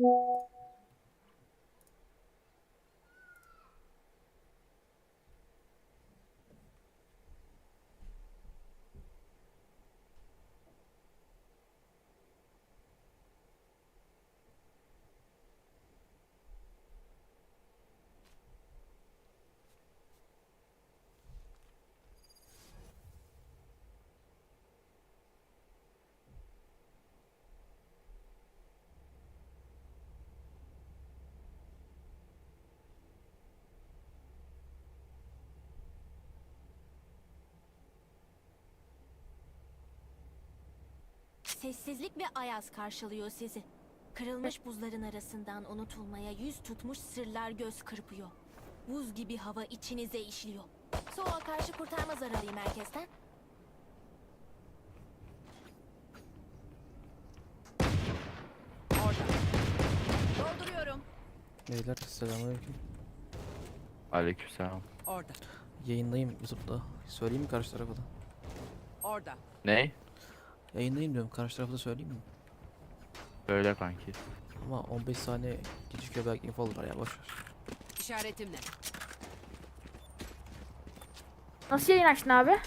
Yeah. Sessizlik ve ayaz karşılıyor sizi. Kırılmış buzların arasından unutulmaya yüz tutmuş sırlar göz kırpıyor. Buz gibi hava içinize işliyor. Soğuğa karşı kurtarma zararı merkezden. Dolduruyorum. Beyler selamünaleyküm. Aleykümselam. Orada. Yayındayım YouTube'da. Söyleyeyim mi karşı tarafa da? Orada. Ne? Yayındayım diyorum karşı tarafa da söyleyeyim mi? Böyle kanki. Ama 15 saniye gecikiyor belki info alırlar ya boşver. İşaretimle. Nasıl yayın açtın abi?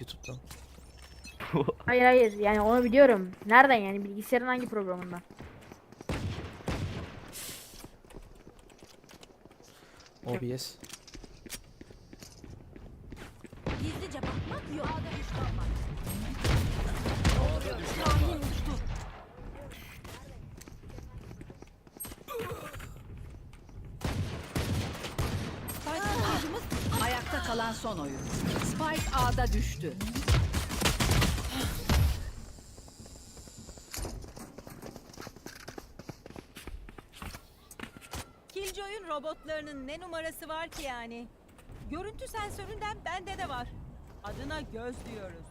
YouTube'dan. Hayır hayır yani onu biliyorum. Nereden yani bilgisayarın hangi programından? OBS. Kalan son oyun. Spike A'da düştü. Killjoy'un robotlarının ne numarası var ki yani? Görüntü sensöründen bende de var. Adına göz diyoruz.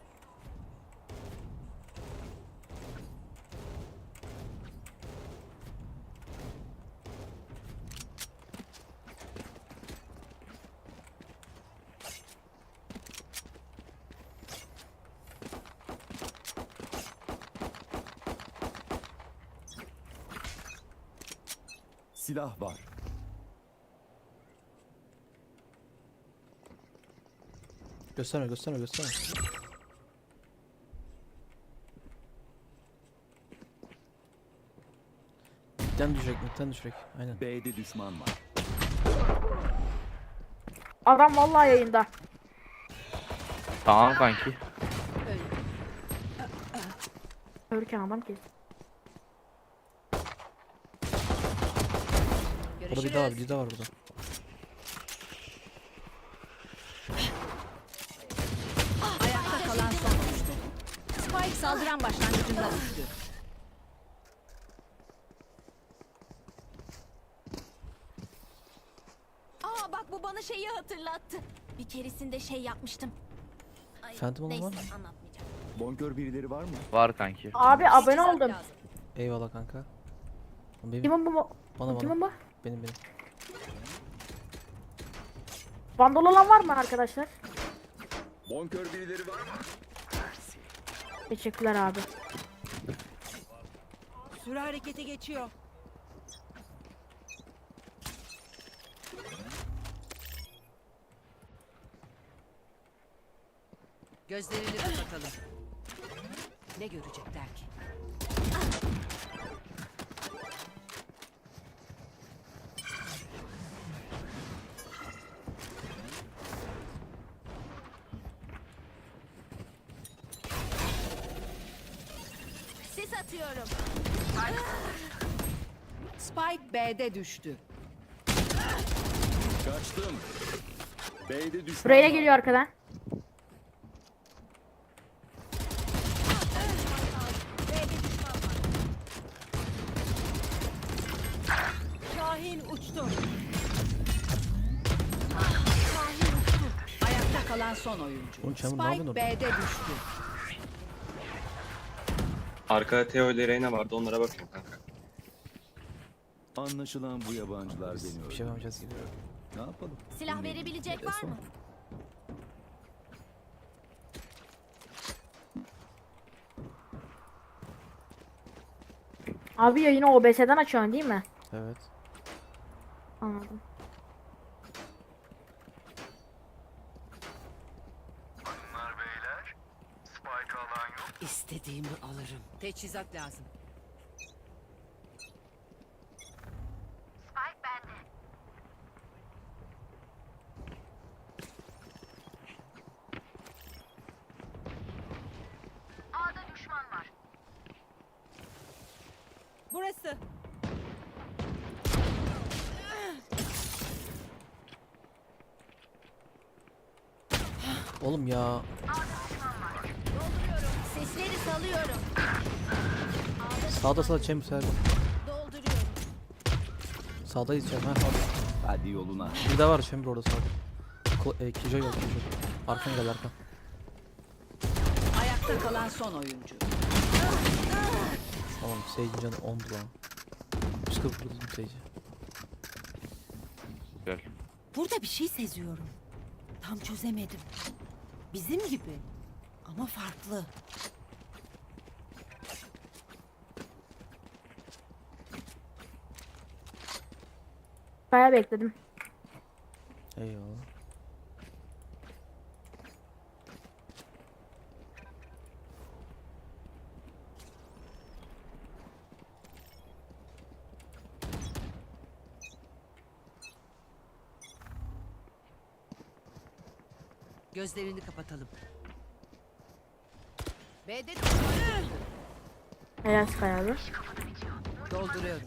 Silah var. Gösterme gösterme gösterme. Midden düşecek midden düşecek. Aynen. B'de düşman var. Adam vallahi yayında. Tamam kanki. Ölürken adam kes. Burada bir daha var bir daha var burada. Ayakta kalan son. Spike saldıran başlangıcında düştü. Aa bak bu bana şeyi hatırlattı. Bir keresinde şey yapmıştım. Ay, Phantom olan neyse var mı? anlatmayacağım. Bonkör birileri var mı? Var kanki. Abi abone oldum. Lazım. Eyvallah kanka. Benim, Kimin bu? bana bana. Kimin bu? Benim benim. Vandal olan var mı arkadaşlar? Bonkör birileri var mı? Teşekkürler abi. Süre harekete geçiyor. Gözlerini kapatalım. Ne görecekler ki? Spike B'de düştü. Kaçtım. B'de düşman Buraya geliyor arkadan. Şahin uçtu. Ayakta kalan son oyuncu. Oğlum Chamber ne yapıyorsun Spike orada? B'de düştü. Arkada Teo ile Reyna vardı onlara bakıyorum. Anlaşılan bu yabancılar Biz beni bir öldürdü. şey yapamayacağız gibi. Ne yapalım? Silah verebilecek var mı? Abi yayını OBS'den açıyorsun değil mi? Evet. Anladım. İstediğimi alırım. Teçhizat lazım. Burası. Oğlum ya. Sesleri salıyorum. Sağda chamber sağda. Dolduruyorum. Sağdayız chamber. Ha. Hadi yoluna. Bir daha var chamber orada sağda. Ko e, Kijoy var Kijoy. Arkan gel arkan. Ayakta kalan son oyuncu. Tamam Sage'in canı 10'du lan. 140 vurdum Sage'i. Gel. Burada bir şey seziyorum. Tam çözemedim. Bizim gibi. Ama farklı. Bayağı bekledim. Eyvallah. Gözlerini kapatalım. B'de Helal Sky abi. dolduruyorum.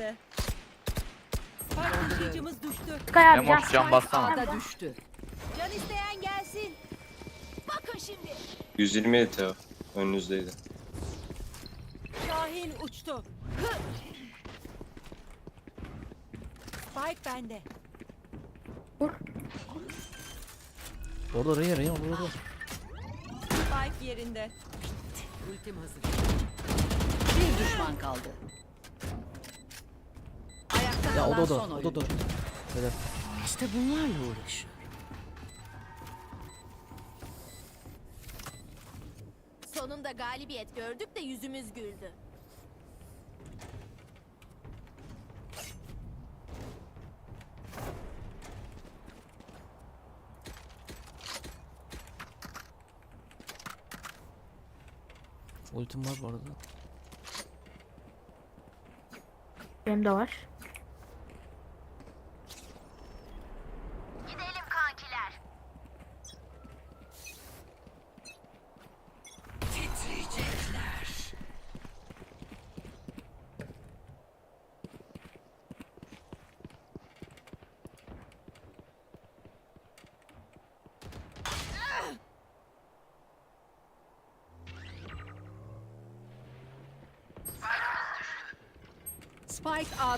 Burası. Spike taşıyıcımız düştü. Sky abi can. Emoş can bassana. A'da düştü. Can isteyen gelsin. Bakın şimdi. 127 Teo. Önünüzdeydi. Şahin uçtu. Spike bende. Orada Reyna Reyna orada orada. Spike yerinde. Ultim hazır. Bir düşman kaldı. Ayakta Ya o da o son da o da o da. Helal. İşte bunlarla uğraş. Sonunda galibiyet gördük de yüzümüz güldü. Ultim var bu arada. Benim de var.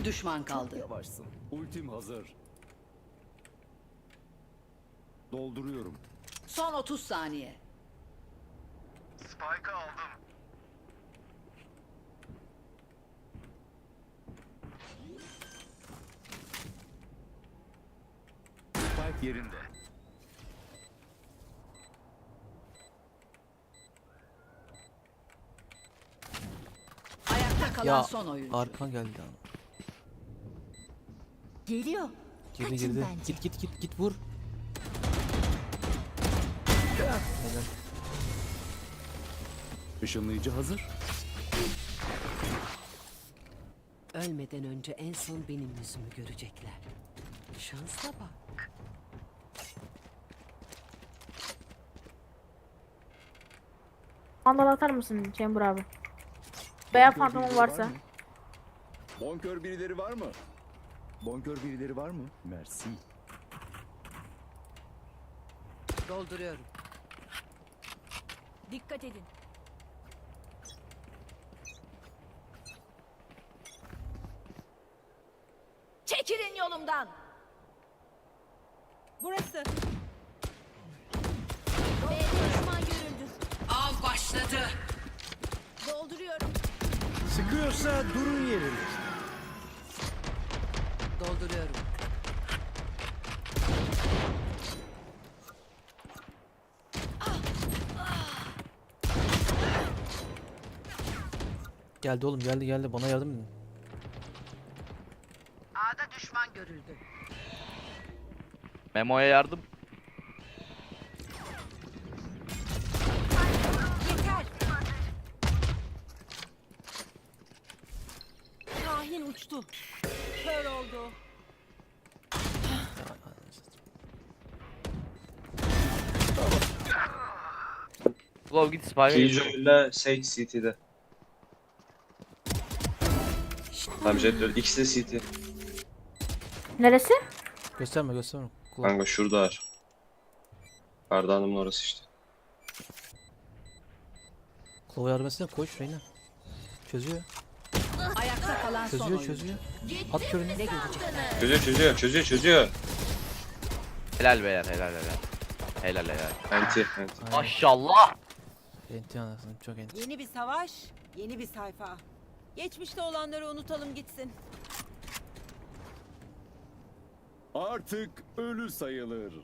Bir düşman kaldı. Yavaşsın. Ultim hazır. Dolduruyorum. Son 30 saniye. Spike'ı aldım. Spike yerinde. Ayakta kalan Ya son oyuncu. arkan geldi ama. Geliyor. Girdi Kaçın girdi. bence. Git git git git vur. Helal. Işınlayıcı hazır. Ölmeden önce en son benim yüzümü görecekler. Şansa bak. Vandal atar mısın Chamber abi? Veya fantomum varsa. Bonkör birileri var mı? Bonkör birileri var mı? Merci. Dolduruyorum. Dikkat edin. Çekilin yolumdan. Burası. B'de düşman görüldü. Av başladı. Dolduruyorum. Sıkıyorsa durun yerinde. Dolduruyorum. Geldi oğlum geldi geldi bana yardım edin. A'da düşman görüldü. Memo'ya yardım. Yeter. Kahin uçtu. Kör oldu. Glove git spy. Killjoy ile Sage CT'de. Tamam Jet öldü. İkisi de CT. Neresi? Gösterme gösterme. Kulak. Kanka şurada var. Arda Hanım'ın orası işte. Kulağı koy şurayı ne? Çözüyor. Ayakta kalan son Çözüyor oyuncu. çözüyor. At körünü. Ne görecekler? Çözüyor çözüyor çözüyor çözüyor. Helal beyler helal helal. Helal helal. Anti anti. Maşallah. Enti anasını çok enti. Yeni bir savaş, yeni bir sayfa. Geçmişte olanları unutalım gitsin. Artık ölü sayılır.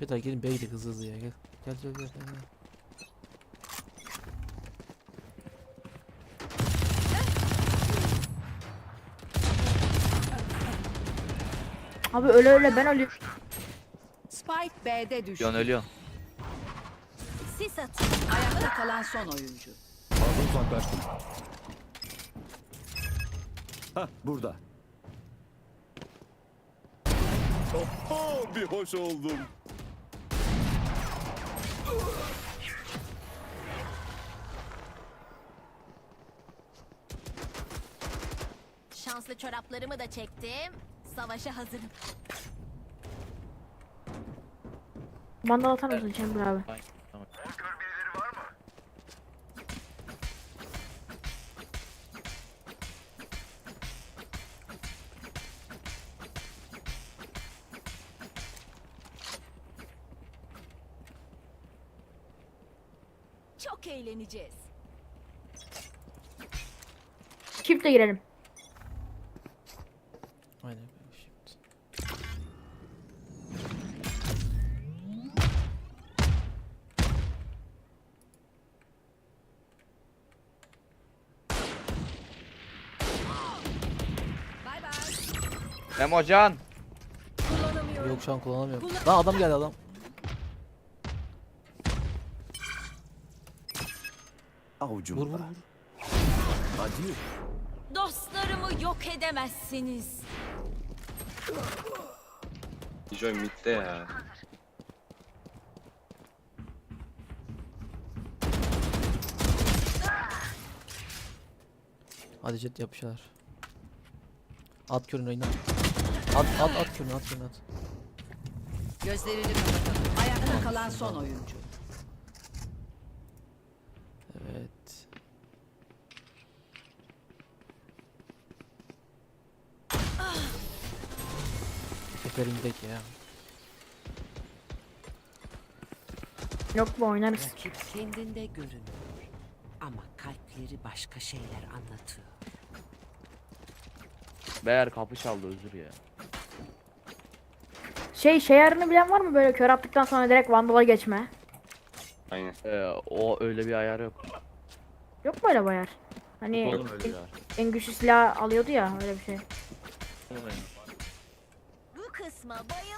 Bir daha gelin B'ye gidelim hızlı hızlı ya gel. Gel gel gel. gel. Abi öyle öyle ben ölüyorum. Spike B'de düştü. Yon ölüyor. Sis atın. Ayakta kalan son oyuncu. Fazla uzaklaştım. Hah burada. Oho bir hoş oldum. Şanslı çoraplarımı da çektim. Savaşa hazırım. Vandal atar mısın Chamber abi? Tamam. Çok eğleneceğiz. Çifte girelim. Memo can. Yok şu an kullanamıyorum. Lan adam geldi adam. Avucumda. Vur vur vur. Hadi. Dostlarımı yok edemezsiniz. Killjoy midde ya. Hadi jet yapışlar. At körünü oyna. At at at körünü at körünü at. Gözlerini kapatalım. Ayakta kalan son oyuncu. Evet. Teperimdeki ya. Yok mu oynarız. Rakip kendinde görünüyor. Ama kalpleri başka şeyler anlatıyor. Beyler kapı çaldı özür ya. Şey şey ayarını bilen var mı böyle kör attıktan sonra direkt Vandal'a geçme? Aynen. Ee, o öyle bir ayar yok. Yok mu öyle bayar? Hani Oğlum öyle bir ayar. en güçlü silah alıyordu ya öyle bir şey. Bu kısma bayılıyorum.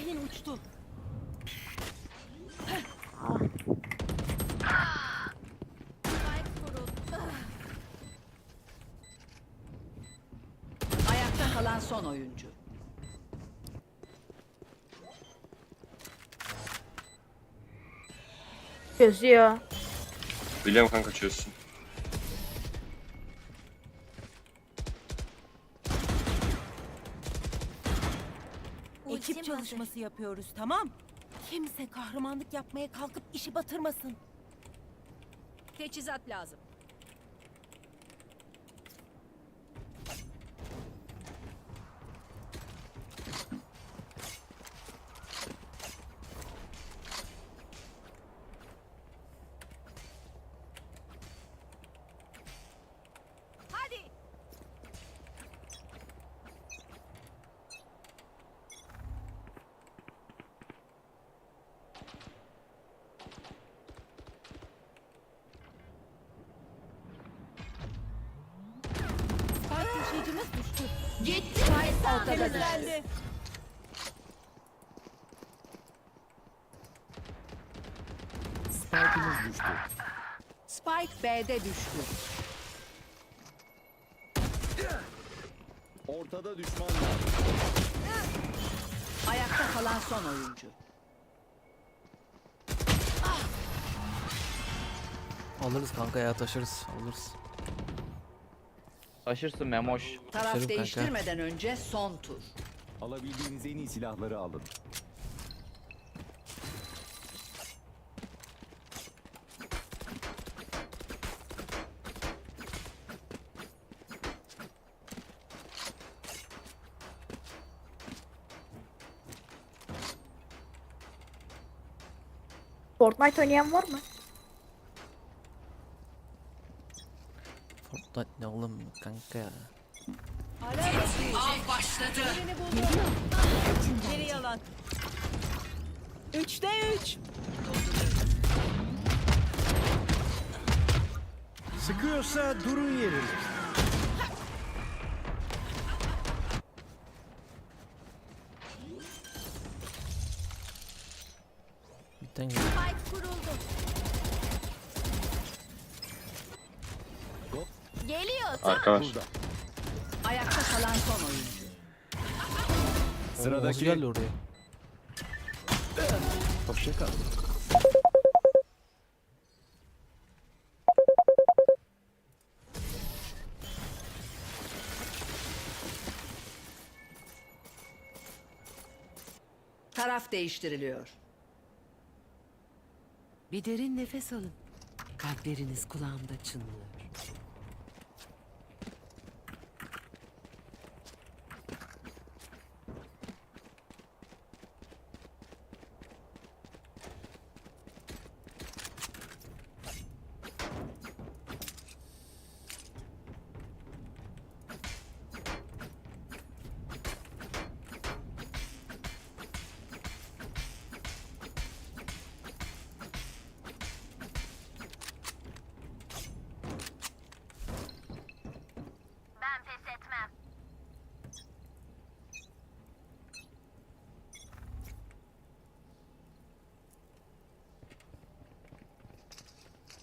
Şahin uçtu. Ayakta kalan son oyuncu. Çözüyor. Biliyorum kanka çözsün. Çalışması yapıyoruz tamam? Kimse kahramanlık yapmaya kalkıp işi batırmasın. Teçhizat lazım. Hadi. Spike taşıyıcımız düştü. Gitti. Ortada düştü. Spike'ımız düştü. Spike B'de düştü. Ortada düşman var. Ayakta kalan son oyuncu. Alırız kanka ya taşırız. Alırız. Taşırsın Memoş. Taraf Taşırım kanka. değiştirmeden önce son tur. Alabildiğiniz en iyi silahları alın. Fortnite oynayan var mı? Fortnite ne oğlum kanka. Av başladı. Birini. Geri yalan. Üçte üç. Sıkıyorsa durun yerinde. Geliyor. Arka var. Ayakta kalan son oyuncu. Sıradaki... Geldi oraya? Hoşça kal. Taraf değiştiriliyor. Bir derin nefes alın. Kalpleriniz kulağımda çınlıyor.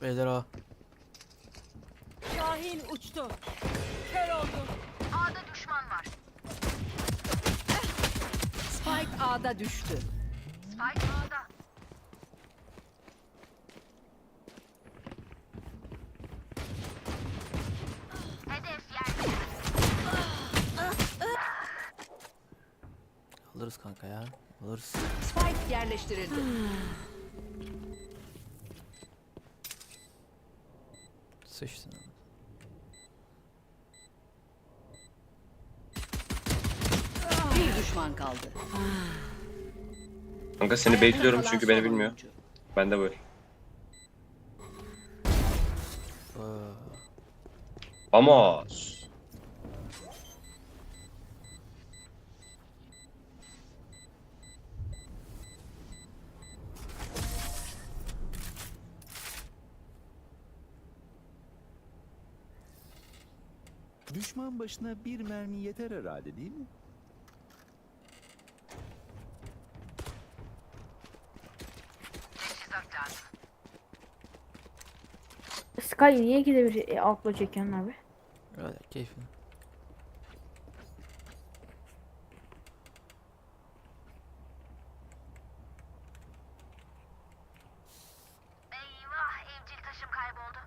Beyler ha. Şahin uçtu. Kör oldu. A'da düşman var. Spike A'da düştü. Spike A'da. Hedef yerde. Alırız kanka ya. Alırız. Spike yerleştirildi. Sıçtın. Bir düşman kaldı. Kanka seni bekliyorum çünkü beni bilmiyor. Ben de böyle. Ee. Vamos. Düşman başına bir mermi yeter herhalde değil mi? Sky niye ikide bir e, akla çekiyorsun abi? öyle keyfini. Eyvah evcil taşım kayboldu.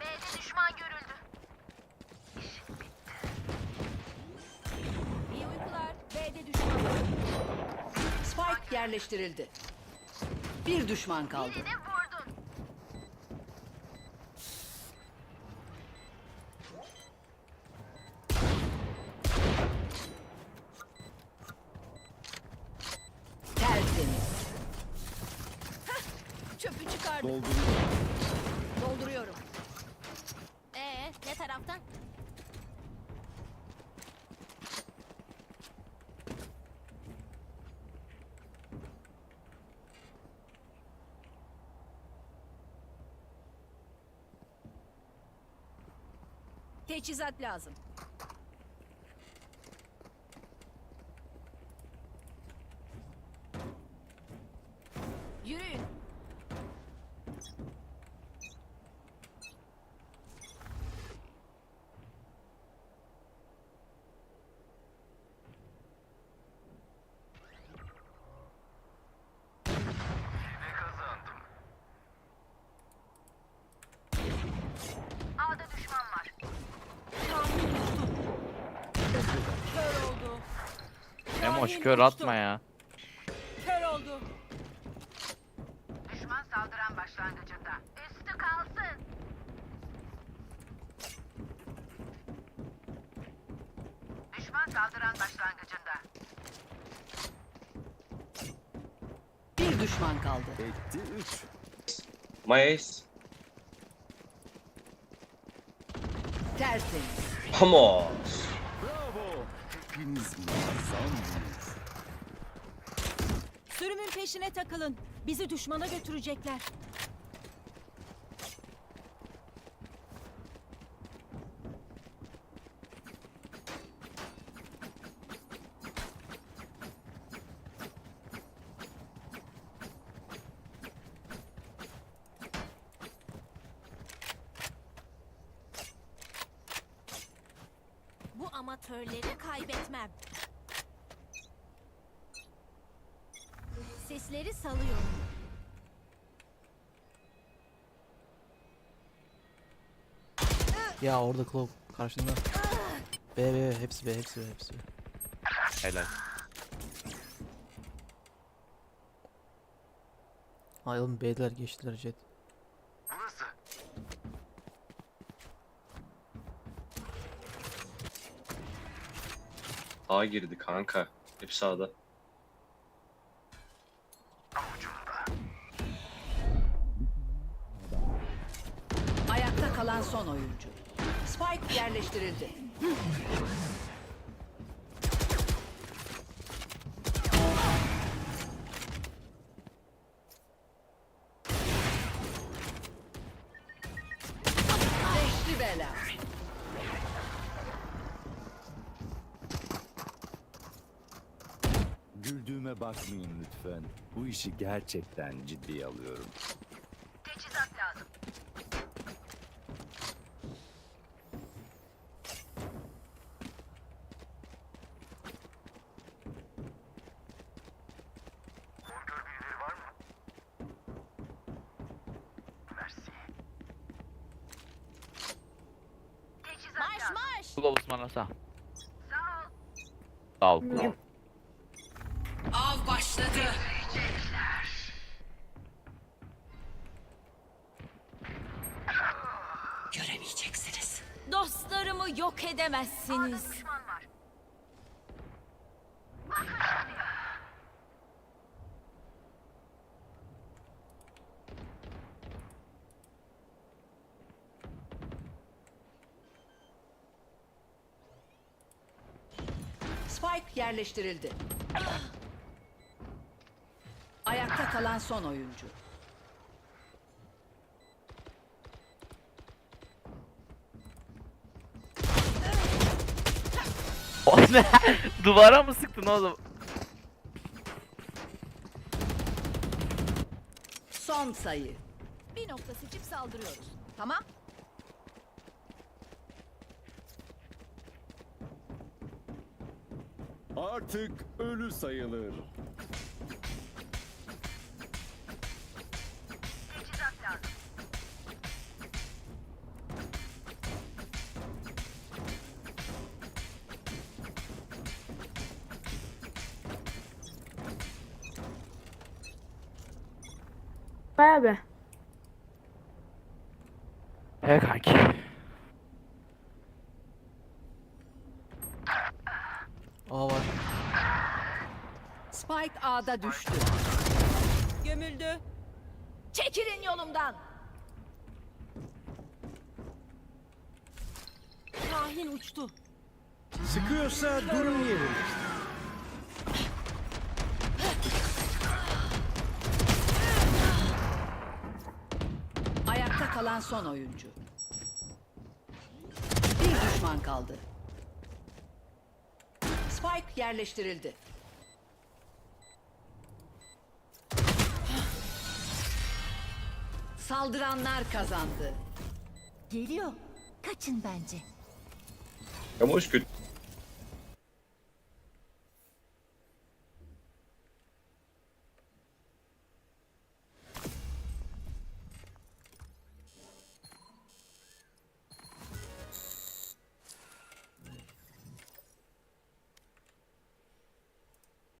B'de düşman görüldü. İyi uykular. B'de düşman var. Spike yerleştirildi. Bir düşman kaldı. Birini vurdun. Tertemiz. Çöpü çıkardım. Dolduruyor. Dolduruyorum. Ee, ne taraftan? Teçhizat lazım. Yürüyün. A'da düşman var. Kör oldu. Şahin kör atma ya. Kör oldu. Düşman saldıran başlangıcında. Üstü kalsın. Düşman saldıran başlangıcında. Bir düşman kaldı. Etti 3. My ace. Tertemiz. Vamos. Peşine takılın. Bizi düşmana götürecekler. Bu amatörleri kaybetmem. Sesleri salıyorum. Ya orada Claw karşında. B B B hepsi B hepsi B hepsi B. Helal. Ay oğlum B'deler geçtiler jet. A girdi kanka. Hep sağda. Kalan son oyuncu. Spike yerleştirildi. Beşli bela. Güldüğüme bakmayın lütfen. Bu işi gerçekten ciddiye alıyorum. Teçhizat lazım. Kulağı ısmarlasa. Sağ ol. Sağ ol. Av başladı. Göremeyeceksiniz. Dostlarımı yok edemezsiniz. Spike yerleştirildi. Ayakta kalan son oyuncu. O ne? Duvara mı sıktın oğlum? Son sayı. Bir nokta seçip saldırıyoruz. Tamam. Artık ölü sayılır. A'da düştü. Gömüldü. Çekilin yolumdan. Kahin uçtu. Sıkıyorsa durun yerinizde. Ayakta kalan son oyuncu. Bir düşman kaldı. Spike yerleştirildi. Saldıranlar kazandı. Geliyor. Kaçın bence. Ama hoş kötü.